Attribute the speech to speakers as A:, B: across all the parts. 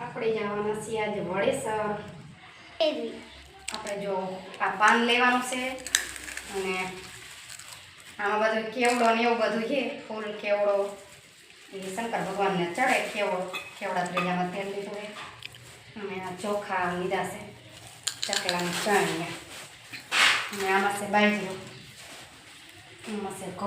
A: આપડે જવાનું છે આજ વડોસર આપણે જો આ पान લેવાનું છે અને આમાં બધું કેવડો ને એવું બધું છે ફૂલ કેવડો એ શંકર ભગવાનના ચડે કેવડો કેવડા રેજામાં ઠેલી તોય અમે આ ચોખા લીધા છે ચકલામાં ચા એ અમે આમ હશે બાઈ જો હું મસે કો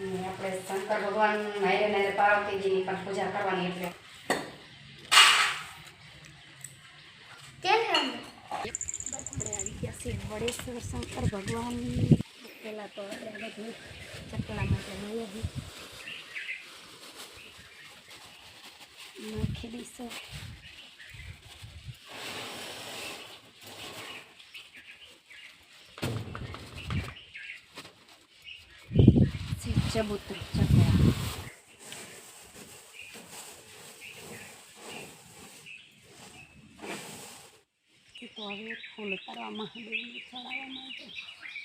A: અને આપણે શંકર ભગવાનને આરેને પાઉ કે دینی પણ પૂજા કરવાની એટલે સિદ્ધવડેશ્વર શંકર ભગવાનની પહેલાં તો આપણે બધું ચકલા માટે લઈએ નાખી દઈશું ચબૂતર તો હવે ફૂલ કરવા મહાદેવને ચડાવવા માટે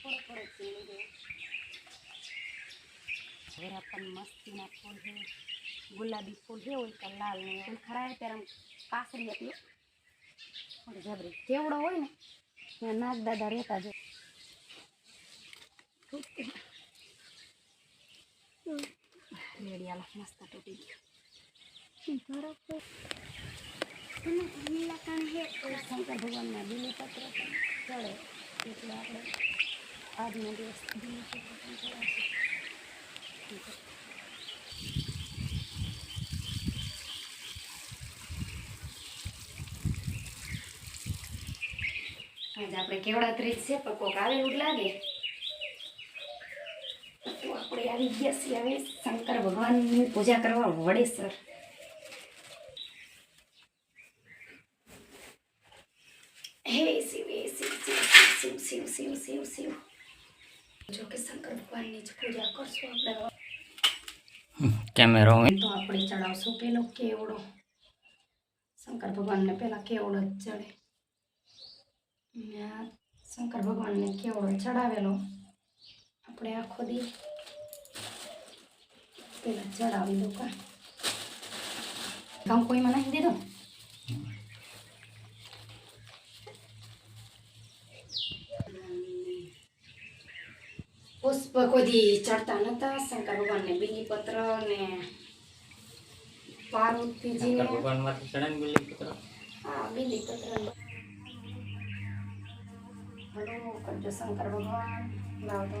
A: થોડો થોડો ચીણી દો ઘેરા પણ મસ્તીના ફૂલ છે ગુલાબી ફૂલ છે હોય તો લાલ ખરા એમ ત્યારે આમ કાસરી હતી પણ જબરી કેવડો હોય ને ત્યાં નાગ દાદા રહેતા જ Mm. રેડિયાલો મસ્ત તૂટી ગયો બરાબર નીલાકણ હે શંકર ભગવાનના બિલીપત્ર ચડે એટલે આપણે આજનો દિવસ બિલીપત્ર પણ ચડાવશું આજે આપણે કેવડા ત્રીસ છે પણ કોક આવે એવું લાગે આપણે આવી ગયા છીએ હવે શંકર ભગવાનની પૂજા કરવા સર હે શિવ હે શિવ શિવ શિવ શિવ શિવ શિવ જો કે શંકર ભગવાનની જ પૂજા કરશું આપણે
B: કેમેરો
A: તો આપણે ચડાવશું પેલો કેવડો શંકર ભગવાનને પેલા કેવડો જ ચડે શંકર ભગવાનને કેવડો ચડાવેલો આપણે આખો દી tila chara wido kan Kamu koi mana hindi dong Puspa ko di charta na ta sangkaruban ne bini patra ne parut piji ne.
B: Sangkaruban mati sanan bini patra.
A: Ah bini patra. Halo, kerja sangkar bawaan, lalu.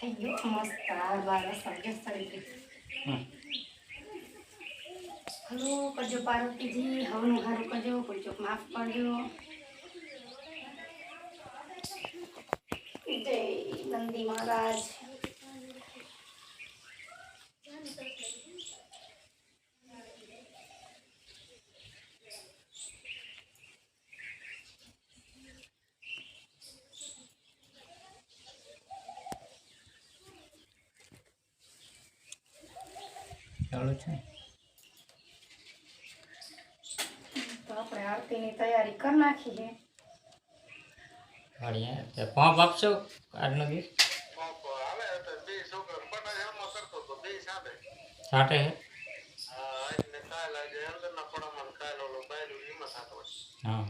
A: થઈ ગયો મસ્ત આ બાર સળગે સળી
B: ગયું
A: hello કરજો પાર્વતીજી હવનું સારું કરજો કોઈ ચોક માફ કરજો જય નંદી મહારાજ
B: ચાલુ છે
A: તો આપણે આરતીની તૈયારી કરી નાખી છે
B: હળિયા તે પોપ આપશો આજનો દિવસ
C: પોપ આવે તો બે છોકરા બટા એમો કરતો તો બે સાથે
B: સાથે હે
C: હા એટલે કાલ આજે અંદરના પડામાં કાલ ઓલો બાયલું એમાં સાતો
B: હા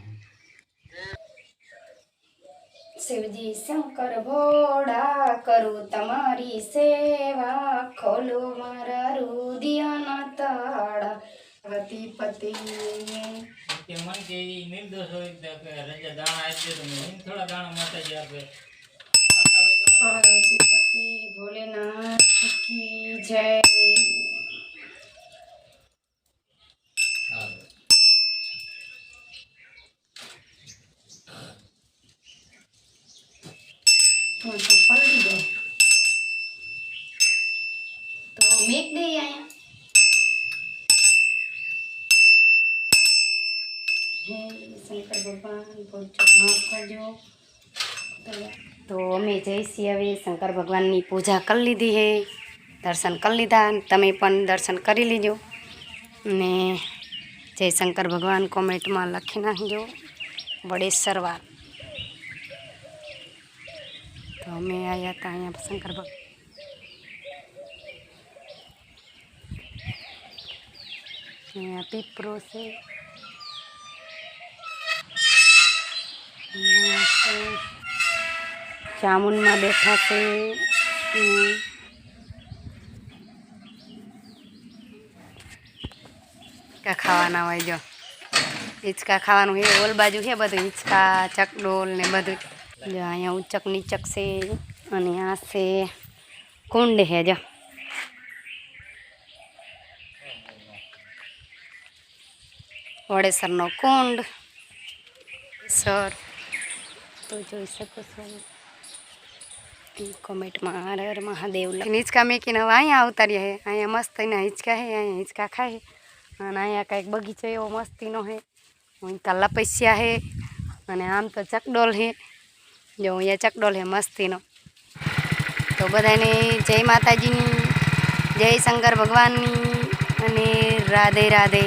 A: શિવજી શંકર ભોળા કરું તમારી સેવા ખોલો મારા પતી
B: કે મન કે નિર્દોષ હોય તો રજા દાણા આપજો તમે થોડા દાણા માતાજી આપે
A: પતિ ભોલેનાથ કી જય तो मेक दे आया तो अमे जय सी हे शंकर भगवान की पूजा कर लीधी है दर्शन कर लीधा तमें दर्शन कर लीजो ने जय शंकर भगवान कॉमेंट में लखी नाखजो बड़े वाल तो अमे आया था अँ शंकर भगवान पीपरों से चामुन में बैठा से हम्म। का खावाना हुआ जो हिचका खावानु ओल बाजू है बधु हिचका चक ने बधु उचक नीचक से आ से कुंड है जो वड़ेसर नो कुंड सर તો જોઈ શકો છો કોમેન્ટમાં હર હર મહાદેવ હિંચકા મેકીને હવે અહીંયા અવતારીએ હે અહીંયા મસ્ત એના હિંચકા હે અહીંયા હિંચકા ખાય અને અહીંયા કાંઈક બગીચો એવો મસ્તીનો હે અહીંયા લપસ્યા હે અને આમ તો ચકડોલ હે જો અહીંયા ચકડોલ હે મસ્તીનો તો બધાને જય માતાજીની જય શંકર ભગવાનની અને રાધે રાધે